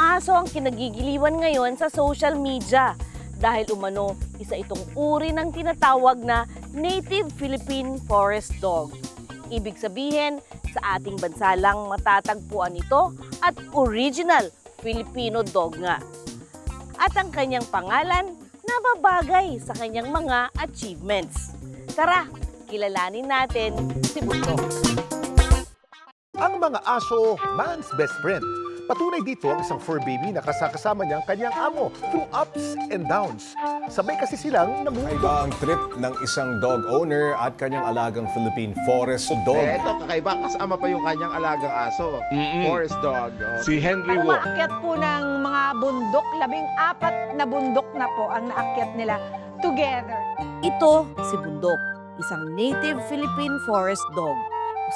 aso ang kinagigiliwan ngayon sa social media dahil umano isa itong uri ng tinatawag na Native Philippine Forest Dog. Ibig sabihin, sa ating bansa lang matatagpuan ito at original Filipino dog nga. At ang kanyang pangalan nababagay sa kanyang mga achievements. Tara, kilalanin natin si Bundok. Ang mga aso, man's best friend. Patunay dito ang isang fur baby na kasakasama niya ang kanyang amo through ups and downs. Sabay kasi silang namundo. Iba ang trip ng isang dog owner at kanyang alagang Philippine Forest Dog. Eh, ito, kakaiba. Kasama pa yung kanyang alagang aso. Forest dog. Oh. Si Henry Wu. Umaakyat po ng mga bundok, labing apat na bundok na po ang naakyat nila together. Ito si Bundok, isang native Philippine forest dog.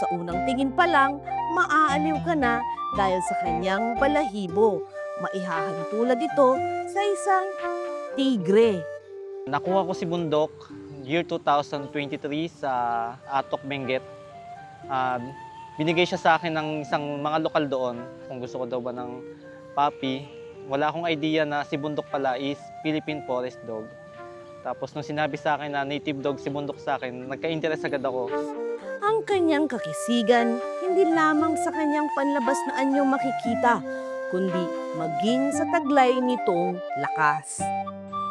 Sa unang tingin pa lang, maaaliw ka na dahil sa kanyang balahibo. Maihahantulad ito sa isang tigre. Nakuha ko si Bundok year 2023 sa Atok Benguet. Ah, binigay siya sa akin ng isang mga lokal doon kung gusto ko daw ba ng puppy. Wala akong idea na si Bundok pala is Philippine Forest Dog. Tapos nung sinabi sa akin na native dog si Bundok sa akin, nagka-interest agad ako. Ang kanyang kakisigan, hindi lamang sa kanyang panlabas na anyong makikita, kundi maging sa taglay nitong lakas.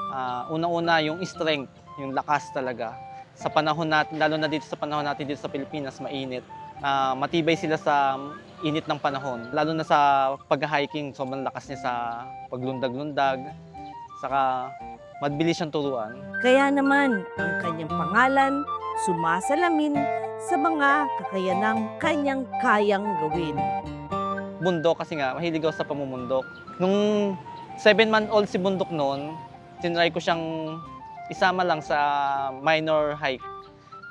Ah, unang-una yung strength, yung lakas talaga. Sa panahon natin, lalo na dito sa panahon natin dito sa Pilipinas, mainit. Ah, matibay sila sa init ng panahon. Lalo na sa pag-hiking, sobrang lakas niya sa paglundag-lundag. Saka mabilis siyang turuan. Kaya naman, ang kanyang pangalan, sumasalamin sa mga kakayanang kanyang kayang gawin. Bundok kasi nga, mahilig ako sa pamumundok. Nung 7-month-old si Bundok noon, tinry ko siyang isama lang sa minor hike.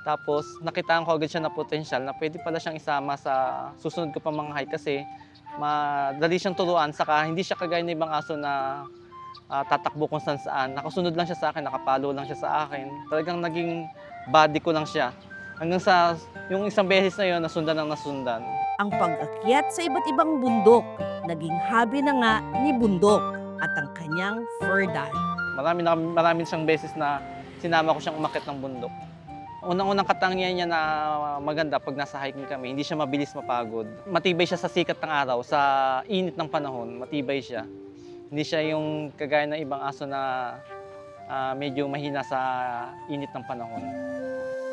Tapos nakitaan ko agad siya na potential na pwede pala siyang isama sa susunod ko pa mga hike kasi madali siyang turuan saka hindi siya kagaya ng ibang aso na ah, tatakbo kung saan saan. Nakasunod lang siya sa akin, nakapalo lang siya sa akin. Talagang naging body ko lang siya. Hanggang sa yung isang beses na yun, nasundan ng nasundan. Ang pag-akyat sa iba't ibang bundok, naging hobby na nga ni Bundok at ang kanyang fur dad. Marami na marami siyang beses na sinama ko siyang umakyat ng bundok. Unang-unang katangian niya na maganda pag nasa hiking kami, hindi siya mabilis mapagod. Matibay siya sa sikat ng araw, sa init ng panahon, matibay siya. Hindi siya yung kagaya ng ibang aso na ah, medyo mahina sa init ng panahon.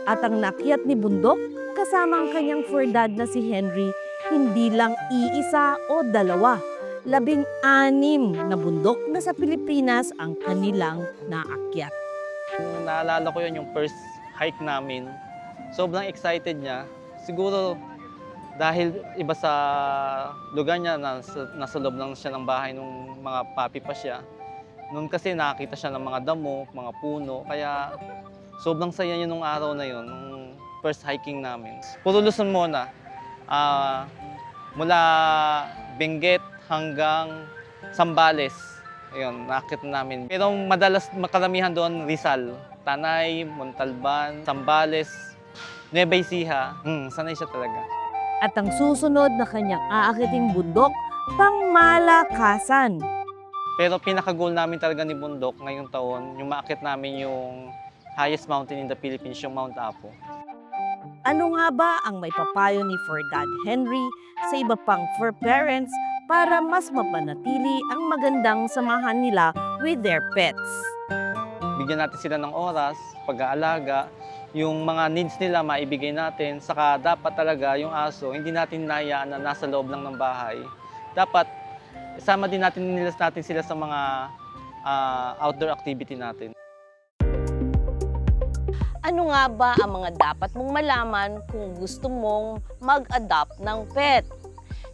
At ang nakyat ni Bundok, kasama ang kanyang fur dad na si Henry, hindi lang iisa o dalawa. Labing anim na bundok na sa Pilipinas ang kanilang naakyat. Kung naalala ko yun, yung first hike namin, sobrang excited niya. Siguro dahil iba sa lugar niya, nasa, nasa loob lang siya ng bahay nung mga papi pa siya. Noon kasi nakakita siya ng mga damo, mga puno, kaya sobrang saya niya nung araw na yun, nung first hiking namin. Puro Luzon muna. Ah, mula Benguet hanggang Sambales. Ayun, nakakit namin. Pero madalas makaramihan doon Rizal, Tanay, Montalban, Sambales, Nueva Ecija. Hmm, sanay siya talaga. At ang susunod na kanyang aakiting bundok, pangmalakasan. Pero pinaka-goal namin talaga ni Bundok ngayong taon, yung maakit namin yung highest mountain in the Philippines, yung Mount Apo. Ano nga ba ang may papayo ni Fur Dad Henry sa iba pang fur parents para mas mapanatili ang magandang samahan nila with their pets? Bigyan natin sila ng oras, pag-aalaga, yung mga needs nila maibigay natin, saka dapat talaga yung aso, hindi natin hinayaan na nasa loob lang ng bahay. Dapat isama din natin nila natin sila sa mga ah, outdoor activity natin. Ano nga ba ang mga dapat mong malaman kung gusto mong mag-adopt ng pet?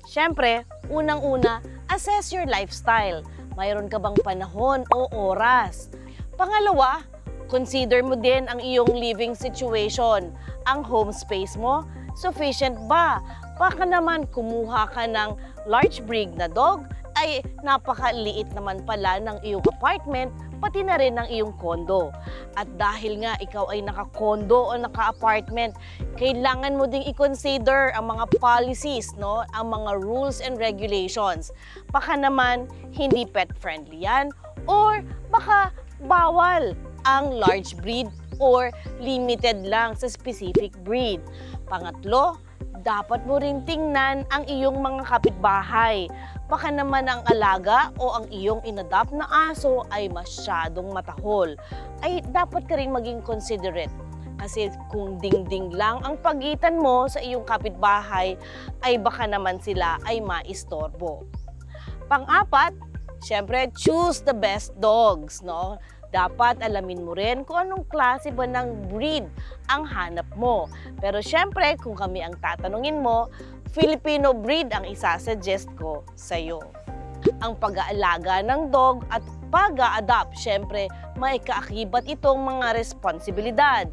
Siyempre, unang-una, assess your lifestyle. Mayroon ka bang panahon o oras? Pangalawa, consider mo din ang iyong living situation. Ang home space mo, sufficient ba? Baka naman kumuha ka ng large breed na dog, ay napakaliit naman pala ng iyong apartment pati na rin ng iyong kondo. At dahil nga ikaw ay naka-condo o naka-apartment, kailangan mo ding i-consider ang mga policies, no? ang mga rules and regulations. Baka naman hindi pet friendly yan or baka bawal ang large breed or limited lang sa specific breed. Pangatlo, dapat mo rin tingnan ang iyong mga kapitbahay. Baka naman ang alaga o ang iyong inadapt na aso ay masyadong matahol. Ay dapat ka rin maging considerate. Kasi kung dingding lang ang pagitan mo sa iyong kapitbahay, ay baka naman sila ay maistorbo. Pang-apat, syempre, choose the best dogs, no? Dapat alamin mo rin kung anong klase ba ng breed ang hanap mo. Pero syempre, kung kami ang tatanungin mo, Filipino breed ang isasuggest ko sa iyo. Ang pag-aalaga ng dog at pag-a-adopt, syempre, may kaakibat itong mga responsibilidad.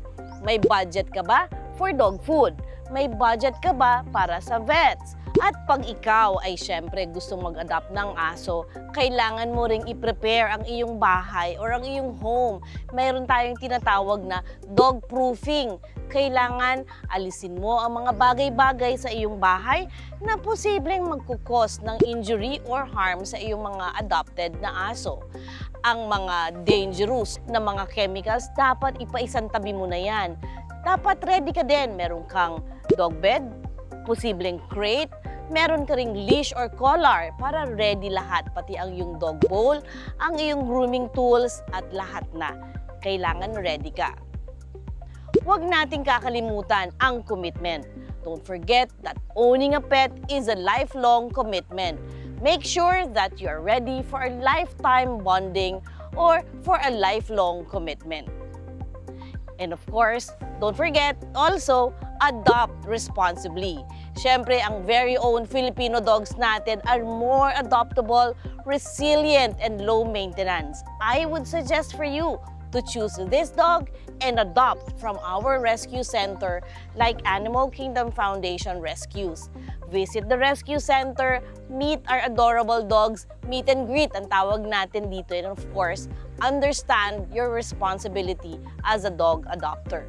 May budget ka ba for dog food? May budget ka ba para sa vets? At pag ikaw ay syempre gusto mag-adopt ng aso, kailangan mo ring i-prepare ang iyong bahay or ang iyong home. Mayroon tayong tinatawag na dog proofing. Kailangan alisin mo ang mga bagay-bagay sa iyong bahay na posibleng magkukos ng injury or harm sa iyong mga adopted na aso. Ang mga dangerous na mga chemicals, dapat ipaisantabi mo na yan. Dapat ready ka din. Meron kang dog bed, posibleng crate, meron ka ring leash or collar para ready lahat, pati ang iyong dog bowl, ang iyong grooming tools at lahat na. Kailangan ready ka. Huwag nating kakalimutan ang commitment. Don't forget that owning a pet is a lifelong commitment. Make sure that you are ready for a lifetime bonding or for a lifelong commitment. And of course, don't forget also adopt responsibly. Siyempre, ang very own Filipino dogs natin are more adoptable, resilient, and low maintenance. I would suggest for you to choose this dog and adopt from our rescue center like Animal Kingdom Foundation Rescues. Visit the rescue center, meet our adorable dogs, meet and greet ang tawag natin dito, and of course, understand your responsibility as a dog adopter.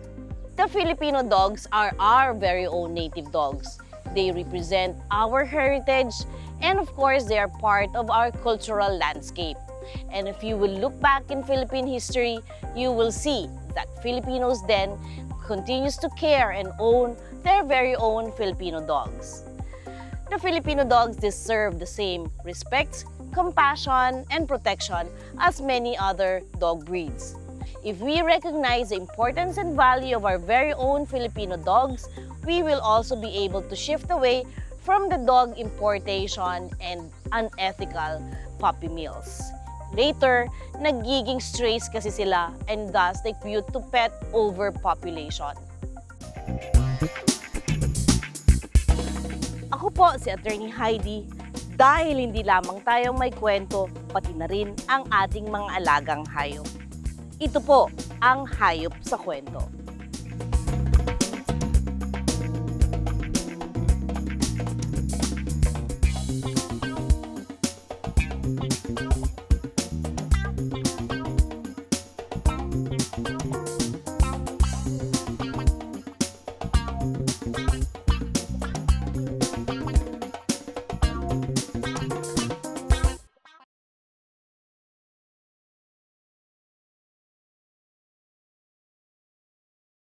The Filipino dogs are our very own native dogs. They represent our heritage and of course they are part of our cultural landscape. And if you will look back in Philippine history, you will see that Filipinos then continues to care and own their very own Filipino dogs. The Filipino dogs deserve the same respect, compassion, and protection as many other dog breeds. If we recognize the importance and value of our very own Filipino dogs, we will also be able to shift away from the dog importation and unethical puppy mills. Later, nagiging strays kasi sila and thus cute to pet overpopulation. Ako po si Attorney Heidi dahil hindi lamang tayong may kwento, pati na rin ang ating mga alagang hayop. Ito po ang hayop sa kwento.